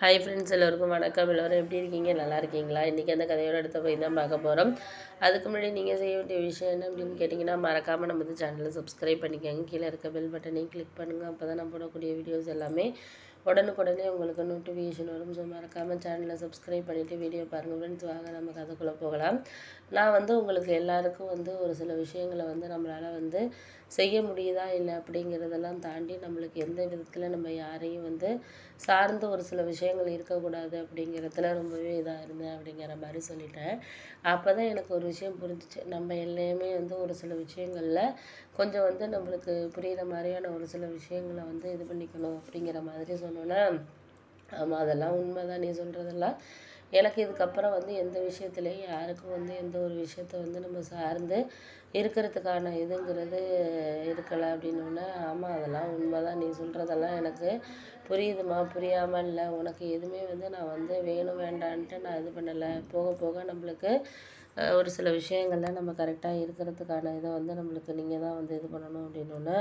Hi friends எல்லோருக்கும் வணக்கம். எல்லோரும் எப்படி இருக்கீங்க? நல்லா இருக்கீங்களா? இன்றைக்கி அந்த கதையோட எடுத்த போய் தான் பார்க்க போகிறோம் அதுக்கு முன்னாடி நீங்கள் செய்ய வேண்டிய விஷயம் என்ன அப்படின்னு கேட்டிங்கன்னா மறக்காமல் நம்ம வந்து சேனலை சப்ஸ்கிரைப் பண்ணிக்கோங்க. கீழே இருக்க பெல் பட்டனையும் கிளிக் பண்ணுங்கள் அப்போ தான் நான் போடக்கூடிய வீடியோஸ் எல்லாமே உடனுக்குடனே உங்களுக்கு நோட்டிஃபிகேஷன் வரும். ஸோ மறக்காமல் சேனலை சப்ஸ்கிரைப் பண்ணிவிட்டு வீடியோ பாருங்கள் ஃப்ரெண்ட்ஸ் வாங்க நம்ம கதைக்குள்ளே போகலாம். நான் வந்து உங்களுக்கு எல்லாருக்கும் வந்து ஒரு சில விஷயங்களை வந்து நம்மளால் வந்து செய்ய முடியுதா இல்லை அப்படிங்கிறதெல்லாம் தாண்டி நம்மளுக்கு எந்த விதத்தில் நம்ம யாரையும் வந்து சார்ந்து ஒரு சில விஷயங்கள் இருக்கக்கூடாது அப்படிங்கிறதுல ரொம்பவே இதாக இருந்தேன் அப்படிங்கிற மாதிரி சொல்லிட்டேன். அப்போ தான் எனக்கு ஒரு விஷயம் புரிஞ்சிச்சு. நம்ம எல்லாமே வந்து ஒரு சில விஷயங்களில் கொஞ்சம் வந்து நம்மளுக்கு புரிகிற மாதிரியான ஒரு சில விஷயங்களை வந்து இது பண்ணிக்கணும் அப்படிங்கிற மாதிரி சொன்னோன்னே ஆமாம் அதெல்லாம் உண்மை தான் நீ சொல்கிறதெல்லாம் எனக்கு இதுக்கப்புறம் வந்து எந்த விஷயத்துலையும் யாருக்கும் வந்து எந்த ஒரு விஷயத்த வந்து நம்ம சார்ந்து இருக்கிறதுக்கான இதுங்கிறது இருக்கலை அப்படின்னோடனே ஆமாம் அதெல்லாம் உண்மை தான் நீ சொல்கிறதெல்லாம் எனக்கு புரியுதுமா புரியாமல் இல்லை. உனக்கு எதுவுமே வந்து நான் வந்து வேணும் வேண்டான்ட்டு நான் இது பண்ணலை. போக போக நம்மளுக்கு ஒரு சில விஷயங்களில் நம்ம கரெக்டாக இருக்கிறதுக்கான இதை வந்து நம்மளுக்கு நீங்கள் தான் வந்து இது பண்ணணும் அப்படின்னோடனே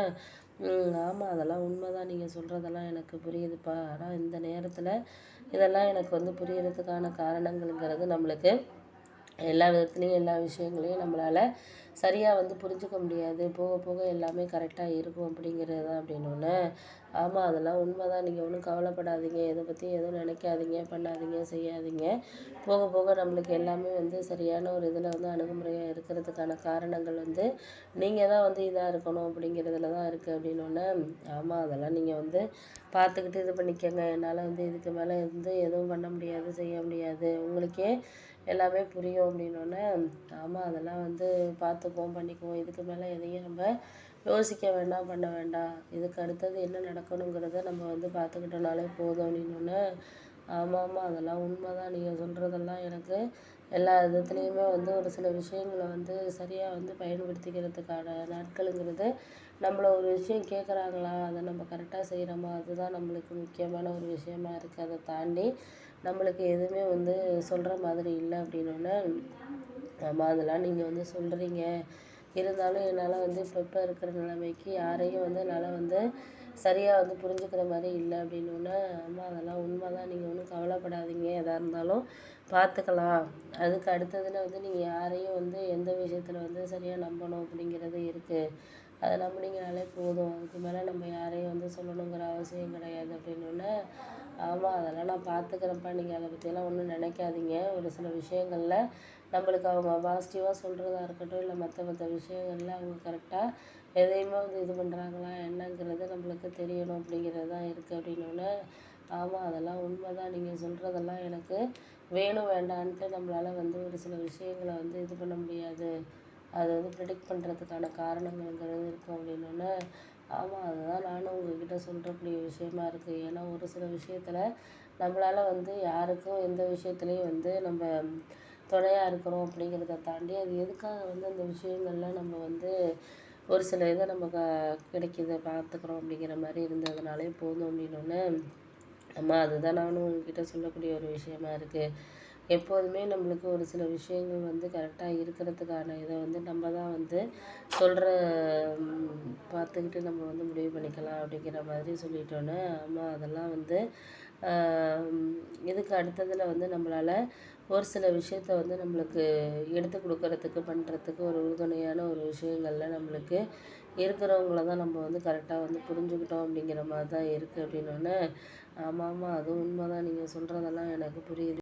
ஆமாம் அதெல்லாம் உண்மை தான் நீங்கள் சொல்கிறதெல்லாம் எனக்கு புரியுதுப்பா. ஆனால் இந்த நேரத்தில் இதெல்லாம் எனக்கு வந்து புரியறதுக்கான காரணங்கள்ங்கிறது நம்மளுக்கு எல்லா விதத்துலேயும் எல்லா விஷயங்களையும் நம்மளால் சரியாக வந்து புரிஞ்சுக்க முடியாது. போக போக எல்லாமே கரெக்டாக இருக்கும் அப்படிங்கிறது தான் அப்படின்னோடனே ஆமாம் அதெல்லாம் உண்மை தான் நீங்கள் ஒன்றும் கவலைப்படாதீங்க. எதை பற்றியும் எதுவும் நினைக்காதீங்க. பண்ணாதீங்க. செய்யாதீங்க. போக போக நம்மளுக்கு எல்லாமே வந்து சரியான ஒரு இதில் வந்து அணுகுமுறையாக இருக்கிறதுக்கான காரணங்கள் வந்து நீங்கள் தான் வந்து இதாக இருக்கணும் அப்படிங்கிறதுல தான் இருக்குது அப்படின்னோடனே ஆமாம் அதெல்லாம் நீங்கள் வந்து பார்த்துக்கிட்டு இது பண்ணிக்கோங்க. என்னால் வந்து இதுக்கு மேலே வந்து எதுவும் பண்ண முடியாது செய்ய முடியாது. உங்களுக்கே எல்லாமே புரியும் அப்படின்னோடனே ஆமாம் அதெல்லாம் வந்து பார்த்துக்குவோம் பண்ணிக்குவோம். இதுக்கு மேலே எதையும் நம்ம யோசிக்க வேண்டாம் பண்ண வேண்டாம். இதுக்கு அடுத்தது என்ன நடக்கணுங்கிறத நம்ம வந்து பார்த்துக்கிட்டோனாலே போதும் அப்படின்னோடனே ஆமாம் ஆமாம் அதெல்லாம் உண்மை தான் நீங்கள் சொல்கிறதெல்லாம் எனக்கு எல்லா விதத்துலேயுமே வந்து ஒரு சில விஷயங்களை வந்து சரியாக வந்து பயன்படுத்திக்கிறதுக்கான நாட்களுங்கிறது நம்மள ஒரு விஷயம் கேட்குறாங்களா அதை நம்ம கரெக்டாக செய்கிறோமா அதுதான் நம்மளுக்கு முக்கியமான ஒரு விஷயமா இருக்குது அதை தாண்டி நம்மளுக்கு எதுவுமே வந்து சொல்கிற மாதிரி இல்லை அப்படின்னோன்னே ஆமாம் அதெல்லாம் நீங்கள் வந்து சொல்கிறீங்க இருந்தாலும் என்னால் வந்து இப்போ இப்போ இருக்கிற நிலைமைக்கு யாரையும் வந்து என்னால் வந்து சரியாக வந்து புரிஞ்சுக்கிற மாதிரி இல்லை அப்படின்னோடனே ஆமாம் அதெல்லாம் உண்மை தான் நீங்கள் ஒன்றும் கவலைப்படாதீங்க. எதாக இருந்தாலும் பார்த்துக்கலாம் அதுக்கு அடுத்ததில் வந்து நீங்கள் யாரையும் வந்து எந்த விஷயத்தில் வந்து சரியாக நம்பணும் அப்படிங்கிறது இருக்குது அதை நம்புனீங்கனாலே போதும். அதுக்கு மேலே நம்ம யாரையும் வந்து சொல்லணுங்கிற அவசியம் கிடையாது அப்படின்னோடனே ஆமாம் அதெல்லாம் நான் பார்த்துக்கிறேன்ப்பா நீங்கள் அதை பற்றியெல்லாம் ஒன்றும் நினைக்காதீங்க. ஒரு சில விஷயங்களில் நம்மளுக்கு அவங்க பாசிட்டிவாக சொல்கிறதா இருக்கட்டும் இல்லை மற்ற மற்ற விஷயங்களில் அவங்க கரெக்டாக எதையுமே வந்து இது பண்ணுறாங்களா என்னங்கிறது நம்மளுக்கு தெரியணும் அப்படிங்கிறது தான் இருக்குது அப்படின்னோடனே ஆமாம் அதெல்லாம் உண்மை தான் நீங்கள் சொல்கிறதெல்லாம் எனக்கு வேணும் வேண்டான்ட்டு நம்மளால் வந்து ஒரு சில விஷயங்களை வந்து இது பண்ண முடியாது. அது வந்து ப்ரிடிக்ட் பண்ணுறதுக்கான காரணங்கள்ங்கிறது இருக்கும் அப்படின்னோடனே ஆமாம் அதுதான் நானும் உங்கள்கிட்ட சொல்கிறக்கூடிய விஷயமா இருக்குது ஏன்னா ஒரு சில விஷயத்தில் நம்மளால் வந்து யாருக்கும் எந்த விஷயத்துலையும் வந்து நம்ம துணையாக இருக்கிறோம் அப்படிங்கிறத தாண்டி அது எதுக்காக வந்து அந்த விஷயங்கள்லாம் நம்ம வந்து ஒரு சில இதை நம்ம க கிடைக்கித பார்த்துக்குறோம் அப்படிங்கிற மாதிரி இருந்ததுனாலே போதும் அப்படின்னோடனே அம்மா அதுதான் நானும் உங்ககிட்ட சொல்லக்கூடிய ஒரு விஷயமா இருக்குது எப்போதுமே நம்மளுக்கு ஒரு சில விஷயங்கள் வந்து கரெக்டாக இருக்கிறதுக்கான இதை வந்து நம்ம தான் வந்து சொல்கிற பார்த்துக்கிட்டு நம்ம வந்து முடிவு பண்ணிக்கலாம் அப்படிங்கிற மாதிரி சொல்லிட்டோன்னே ஆமாம் அதெல்லாம் வந்து இதுக்கு அடுத்ததில் வந்து நம்மளால் ஒரு சில விஷயத்த வந்து நம்மளுக்கு எடுத்து கொடுக்கறதுக்கு பண்ணுறதுக்கு ஒரு உறுதுணையான ஒரு விஷயங்களில் நம்மளுக்கு இருக்கிறவங்கள தான் நம்ம வந்து கரெக்டாக வந்து புரிஞ்சுக்கிட்டோம் அப்படிங்கிற மாதிரி தான் இருக்குது அப்படின்னோடனே ஆமாம் ஆமாம் அதுவும் உண்மை தான் நீங்கள் சொல்கிறதெல்லாம் எனக்கு புரியுது.